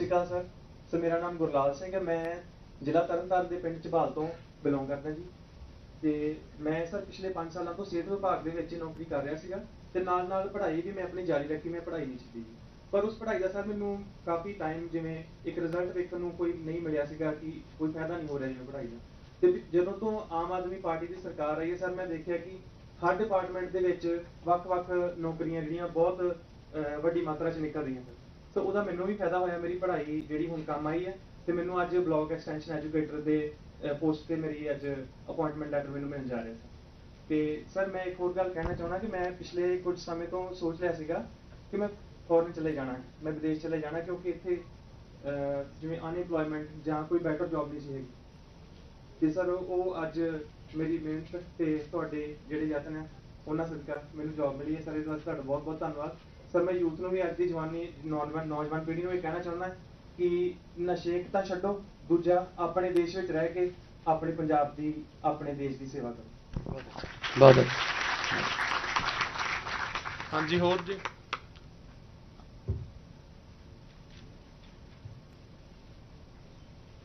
ਸ਼੍ਰੀ ਅਕਾਲ sir. Sir, ਮੇਰਾ ਨਾਮ ਗੁਰਲਾਲ ਸਿੰਘ ਹੈ। ਮੈਂ ਜ਼ਿਲ੍ਹਾ ਤਰਨਤਾਰਨ ਦੇ ਪਿੰਡ ਝਬਾਲ ਤੋਂ ਬਿਲੋਂਗ ਕਰਦਾ ਜੀ। ਤੇ ਮੈਂ ਸਰ ਪਿਛਲੇ 5 ਸਾਲਾਂ ਤੋਂ ਸਿਹਤ ਵਿਭਾਗ ਦੇ ਵਿੱਚ ਨੌਕਰੀ ਕਰ ਰਿਹਾ ਸੀਗਾ ਤੇ ਨਾਲ ਨਾਲ ਪੜ੍ਹਾਈ ਵੀ ਮੈਂ ਆਪਣੀ ਜਾਰੀ ਰੱਖੀ, ਮੈਂ ਪੜ੍ਹਾਈ ਨਹੀਂ ਛੱਡੀ ਜੀ। ਪਰ ਉਸ ਪੜ੍ਹਾਈ ਦਾ ਸਰ ਮੈਨੂੰ ਕਾਫੀ ਟਾਈਮ ਜਿਵੇਂ ਇੱਕ ਰਿਜ਼ਲਟ ਵੇਖਣ ਨੂੰ ਕੋਈ ਨਹੀਂ ਮਿਲਿਆ ਸੀਗਾ ਕਿ ਕੋਈ ਫਾਇਦਾ ਨਹੀਂ ਹੋ ਰਿਹਾ ਜਿਵੇਂ ਪੜ੍ਹਾਈ ਦਾ। ਤੇ ਜਦੋਂ ਤੋਂ ਆਮ ਆਦਮੀ ਪਾਰਟੀ ਦੀ ਸਰਕਾਰ ਆਈ ਹੈ ਸਰ, ਮੈਂ ਦੇਖਿਆ ਕਿ ਹਰ ਡਿਪਾਰਟਮੈਂਟ ਦੇ ਵਿੱਚ ਵੱਖ-ਵੱਖ ਨੌਕਰੀਆਂ ਜਿਹੜੀਆਂ ਬਹੁਤ ਵੱਡੀ ਮਾਤਰਾ 'ਚ ਨਿਕਲ ਰਹੀਆਂ ਸਰ ਸੋ ਉਹਦਾ ਮੈਨੂੰ ਵੀ ਫਾਇਦਾ ਹੋਇਆ, ਮੇਰੀ ਪੜ੍ਹਾਈ ਜਿਹੜੀ ਹੁਣ ਕੰਮ ਆਈ ਹੈ ਤੇ ਮੈਨੂੰ ਅੱਜ ਬਲਾਕ ਐਕਸਟੈਂਸ਼ਨ ਐਜੂਕੇਟਰ ਦੇ ਪੋਸਟ ਤੇ ਮੇਰੀ ਅੱਜ ਅਪਾਇੰਟਮੈਂਟ ਲੈਟਰ ਮੈਨੂੰ ਮਿਲ ਜਾ ਰਿਹਾ ਸੀ। ਤੇ ਸਰ ਮੈਂ ਇੱਕ ਹੋਰ ਗੱਲ ਕਹਿਣਾ ਚਾਹੁੰਦਾ ਕਿ ਮੈਂ ਪਿਛਲੇ ਕੁਝ ਸਮੇਂ ਤੋਂ ਸੋਚ ਲਿਆ ਸੀਗਾ ਕਿ ਮੈਂ ਫੋਰਨ ਚਲੇ ਜਾਣਾ, ਮੈਂ ਵਿਦੇਸ਼ ਚਲੇ ਜਾਣਾ ਕਿਉਂਕਿ ਇੱਥੇ ਜਿਵੇਂ ਅਨਇੰਪਲੋਇਮੈਂਟ ਜਾਂ ਕੋਈ ਬੈਟਰ ਜੌਬ ਨਹੀਂ ਸੀ ਹੈਗੀ। ਤੇ ਸਰ ਉਹ ਅੱਜ ਮੇਰੀ ਮਿਹਨਤ ਤੇ ਤੁਹਾਡੇ ਜਿਹੜੇ ਯਤਨ ਹੈ ਉਹਨਾਂ ਸਦਕਾ ਮੈਨੂੰ ਜੌਬ ਮਿਲੀ ਹੈ। ਸਰ ਇਸ ਵਾਸਤੇ ਤੁਹਾਡਾ ਬਹੁਤ ਬਹੁਤ ਧੰਨਵਾਦ। ਸਰ ਮੈਂ ਯੂਥ ਨੂੰ ਵੀ ਅੱਜ ਦੀ ਜਵਾਨੀ ਨੌਜਵਾਨ ਨੌਜਵਾਨ ਪੀੜ੍ਹੀ ਨੂੰ ਇਹ ਕਹਿਣਾ ਚਾਹੁੰਦਾ ਕਿ ਨਸ਼ੇ ਇੱਕ ਤਾਂ ਛੱਡੋ ਦੂਜਾ ਆਪਣੇ ਦੇਸ਼ ਵਿੱਚ ਰਹਿ ਕੇ ਆਪਣੇ ਪੰਜਾਬ ਦੀ ਆਪਣੇ ਦੇਸ਼ ਦੀ ਸੇਵਾ ਕਰੋ। ਬਹੁਤ। ਹਾਂਜੀ ਹੋਰ ਜੀ?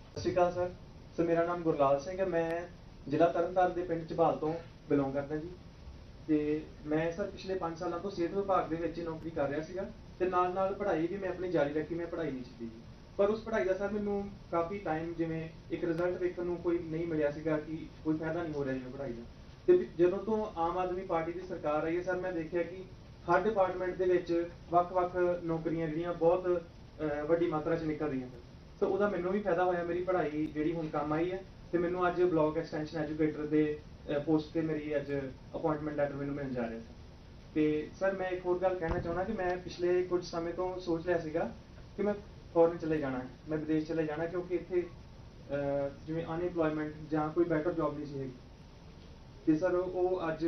ਸਤਿ ਸ਼੍ਰੀ ਅਕਾਲ ਸਰ। ਸਰ ਮੇਰਾ ਨਾਮ ਗੁਰਲਾਲ ਸਿੰਘ ਹੈ। ਮੈਂ ਜ਼ਿਲ੍ਹਾ ਤਰਨਤਾਰਨ ਦੇ ਪਿੰਡ ਝਬਾਲ ਤੋਂ ਬਿਲੋਂਗ ਕਰਦਾ ਜੀ। ਤੇ ਮੈਂ ਸਰ ਪਿਛਲੇ 5 ਸਾਲਾਂ ਤੋਂ ਸਿਹਤ ਵਿਭਾਗ ਦੇ ਵਿੱਚ ਨੌਕਰੀ ਕਰ ਰਿਹਾ ਸੀਗਾ ਤੇ ਨਾਲ ਨਾਲ ਪੜ੍ਹਾਈ ਵੀ ਮੈਂ ਆਪਣੀ ਜਾਰੀ ਰੱਖੀ, ਮੈਂ ਪੜ੍ਹਾਈ ਨਹੀਂ ਛੱਡੀ ਜੀ। ਪਰ ਉਸ ਪੜ੍ਹਾਈ ਦਾ ਸਰ ਮੈਨੂੰ ਕਾਫੀ ਟਾਈਮ ਜਿਵੇਂ ਇੱਕ ਰਿਜ਼ਲਟ ਵੇਖਣ ਨੂੰ ਕੋਈ ਨਹੀਂ ਮਿਲਿਆ ਸੀਗਾ ਕਿ ਕੋਈ ਫਾਇਦਾ ਨਹੀਂ ਹੋ ਰਿਹਾ ਜਿਵੇਂ ਪੜ੍ਹਾਈ ਦਾ। ਤੇ ਜਦੋਂ ਤੋਂ ਆਮ ਆਦਮੀ ਪਾਰਟੀ ਦੀ ਸਰਕਾਰ ਆਈ ਹੈ ਸਰ, ਮੈਂ ਦੇਖਿਆ ਕਿ ਹਰ ਡਿਪਾਰਟਮੈਂਟ ਦੇ ਵਿੱਚ ਵੱਖ-ਵੱਖ ਨੌਕਰੀਆਂ ਜਿਹੜੀਆਂ ਬਹੁਤ ਵੱਡੀ ਮਾਤਰਾ 'ਚ ਨਿਕਲ ਰਹੀਆਂ ਸਰ। ਸੋ ਉਹਦਾ ਮੈਨੂੰ ਵੀ ਫਾਇਦਾ ਹੋਇਆ, ਮੇਰੀ ਪੜ੍ਹਾਈ ਜਿਹੜੀ ਹੁਣ ਕੰਮ ਆਈ ਹੈ ਤੇ ਮੈਨੂੰ ਅੱਜ ਬਲਾਕ ਐਕਸਟੈਂਸ਼ਨ ਐਜੂਕੇਟਰ ਦੇ ਪੋਸਟ ਤੇ ਮੇਰੀ ਅੱਜ ਅਪਾਇੰਟਮੈਂਟ ਲੈਟਰ ਮੈਨੂੰ ਮਿਲ ਜਾ ਰਿਹਾ ਸੀ। ਤੇ ਸਰ ਮੈਂ ਇੱਕ ਹੋਰ ਗੱਲ ਕਹਿਣਾ ਚਾਹੁੰਦਾ ਕਿ ਮੈਂ ਪਿਛਲੇ ਕੁਝ ਸਮੇਂ ਤੋਂ ਸੋਚ ਲਿਆ ਸੀਗਾ ਕਿ ਮੈਂ ਫੋਰਨ ਚਲੇ ਜਾਣਾ ਹੈ। ਮੈਂ ਵਿਦੇਸ਼ ਚਲੇ ਜਾਣਾ ਕਿਉਂਕਿ ਇੱਥੇ ਜਿਵੇਂ ਅਨਇੰਪਲੋਇਮੈਂਟ ਜਾਂ ਕੋਈ ਬੈਟਰ ਜੌਬ ਨਹੀਂ ਸੀ ਹੈਗੀ। ਤੇ ਸਰ ਉਹ ਅੱਜ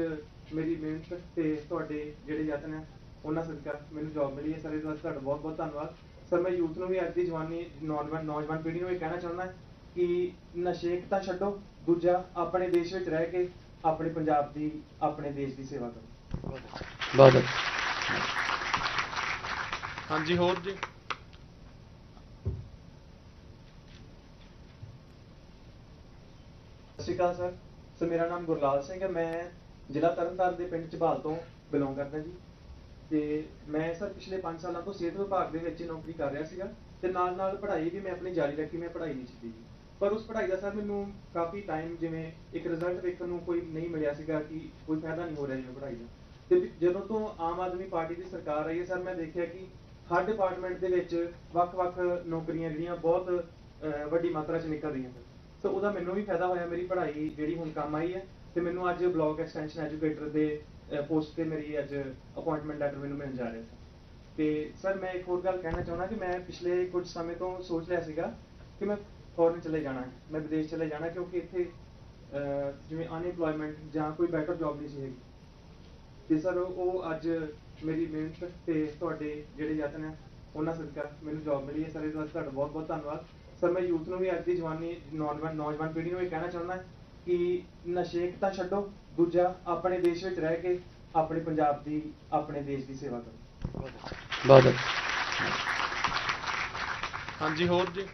ਮੇਰੀ ਮਿਹਨਤ ਤੇ ਤੁਹਾਡੇ ਜਿਹੜੇ ਯਤਨ ਹੈ, ਉਹਨਾਂ ਸਦਕਾ ਮੈਨੂੰ ਜੌਬ ਮਿਲੀ ਹੈ। ਸਰ ਇਸ ਵਾਸਤੇ ਤੁਹਾਡਾ ਬਹੁਤ ਬਹੁਤ ਧੰਨਵਾਦ। ਸਰ ਮੈਂ ਯੂਥ ਨੂੰ ਵੀ ਅੱਜ ਦੀ ਜਵਾਨੀ, ਨੌਜਵਾਨ ਨੌਜਵਾਨ ਪੀੜ੍ਹੀ ਨੂੰ ਇਹ ਕਹਿਣਾ ਚਾਹੁੰਦਾ ਕਿ ਨਸ਼ੇ ਇੱਕ ਤਾਂ ਛੱਡੋ ਦੂਜਾ ਆਪਣੇ ਦੇਸ਼ ਵਿੱਚ ਰਹਿ ਕੇ ਆਪਣੇ ਪੰਜਾਬ ਦੀ ਆਪਣੇ ਦੇਸ਼ ਦੀ ਸੇਵਾ ਕਰੋ। ਬਹੁਤ ਹਾਂਜੀ ਹੋਰ ਜੀ? ਸਤਿ ਸ਼੍ਰੀ ਅਕਾਲ ਸਰ। ਸਰ ਮੇਰਾ ਨਾਮ ਗੁਰਲਾਲ ਸਿੰਘ ਹੈ। ਮੈਂ ਜ਼ਿਲ੍ਹਾ ਤਰਨਤਾਰਨ ਦੇ ਪਿੰਡ ਝਬਾਲ ਤੋਂ ਬਿਲੋਂਗ ਕਰਦਾ ਜੀ। ਤੇ ਮੈਂ ਸਰ ਪਿਛਲੇ 5 ਸਾਲਾਂ ਤੋਂ ਸਿਹਤ ਵਿਭਾਗ ਦੇ ਵਿੱਚ ਨੌਕਰੀ ਕਰ ਰਿਹਾ ਸੀਗਾ। ਤੇ ਨਾਲ ਨਾਲ ਪੜ੍ਹਾਈ ਵੀ ਮੈਂ ਆਪਣੀ ਜਾਰੀ ਰੱਖੀ ਮੈਂ ਪੜ੍ਹਾਈ ਨਹੀਂ ਛੱਡੀ ਜੀ। ਪਰ ਉਸ ਪੜ੍ਹਾਈ ਦਾ ਸਰ ਮੈਨੂੰ ਕਾਫੀ ਟਾਈਮ ਜਿਵੇਂ ਇੱਕ ਰਿਜ਼ਲਟ ਵੇਖਣ ਨੂੰ ਕੋਈ ਨਹੀਂ ਮਿਲਿਆ ਸੀਗਾ ਕਿ ਕੋਈ ਫਾਇਦਾ ਨਹੀਂ ਹੋ ਰਿਹਾ ਜਿਵੇਂ ਪੜ੍ਹਾਈ ਦਾ। ਤੇ ਜਦੋਂ ਤੋਂ ਆਮ ਆਦਮੀ ਪਾਰਟੀ ਦੀ ਸਰਕਾਰ ਆਈ ਹੈ ਸਰ, ਮੈਂ ਦੇਖਿਆ ਕਿ ਹਰ ਡਿਪਾਰਟਮੈਂਟ ਦੇ ਵਿੱਚ ਵੱਖ-ਵੱਖ ਨੌਕਰੀਆਂ ਜਿਹੜੀਆਂ ਬਹੁਤ ਵੱਡੀ ਮਾਤਰਾ 'ਚ ਨਿਕਲ ਰਹੀਆਂ ਸਰ। ਸੋ ਉਹਦਾ ਮੈਨੂੰ ਵੀ ਫਾਇਦਾ ਹੋਇਆ, ਮੇਰੀ ਪੜ੍ਹਾਈ ਜਿਹੜੀ ਹੁਣ ਕੰਮ ਆਈ ਹੈ ਤੇ ਮੈਨੂੰ ਅੱਜ ਬਲਾਕ ਐਕਸਟੈਂਸ਼ਨ ਐਜੂਕੇਟਰ ਦੇ ਪੋਸਟ ਤੇ ਮੇਰੀ ਅੱਜ ਅਪਾਇੰਟਮੈਂਟ ਲੈਟਰ ਮੈਨੂੰ ਮਿਲ ਜਾ ਰਿਹਾ ਸੀ ਤੇ ਸਰ, ਮੈਂ ਇੱਕ ਹੋਰ ਗੱਲ ਕਹਿਣਾ ਚਾਹੁੰਦਾ ਕਿ ਮੈਂ ਪਿਛਲੇ ਕੁਝ ਸਮੇਂ ਤੋਂ ਸੋਚ ਰਿਹਾ ਸੀਗਾ ਕਿ ਮੈਂ ਬਹੁਤ ਫੋਰਨ ਚਲੇ ਜਾਣਾ ਹੈ ਮੈਂ ਵਿਦੇਸ਼ ਚਲੇ ਜਾਣਾ ਕਿਉਂਕਿ ਇੱਥੇ ਜਿਵੇਂ ਅਨਇੰਪਲੋਇਮੈਂਟ ਜਾਂ ਕੋਈ ਬੈਟਰ ਜੌਬ ਨਹੀਂ ਸੀ ਹੈਗੀ। ਤੇ ਸਰ ਉਹ ਅੱਜ ਮੇਰੀ ਮਿਹਨਤ ਤੇ ਤੁਹਾਡੇ ਜਿਹੜੇ ਯਤਨ ਹੈ ਉਹਨਾਂ ਸਦਕਾ ਮੈਨੂੰ ਜੌਬ ਮਿਲੀ ਹੈ। ਸਰ ਇਸ ਵਾਸਤੇ ਤੁਹਾਡਾ ਬਹੁਤ ਬਹੁਤ ਧੰਨਵਾਦ। ਸਰ ਮੈਂ ਯੂਥ ਨੂੰ ਵੀ ਅੱਜ ਦੀ ਜਵਾਨੀ ਨੌਜਵਾਨ ਨੌਜਵਾਨ ਪੀੜ੍ਹੀ ਨੂੰ ਇਹ ਕਹਿਣਾ ਚਾਹੁੰਦਾ ਕਿ ਨਸ਼ੇ ਇੱਕ ਤਾਂ ਛੱਡੋ ਦੂਜਾ ਆਪਣੇ ਦੇਸ਼ ਵਿੱਚ ਰਹਿ ਕੇ ਆਪਣੇ ਪੰਜਾਬ ਦੀ ਆਪਣੇ ਦੇਸ਼ ਦੀ ਸੇਵਾ ਕਰੋ। ਬਹੁਤ ਹਾਂਜੀ ਹੋਰ ਜੀ?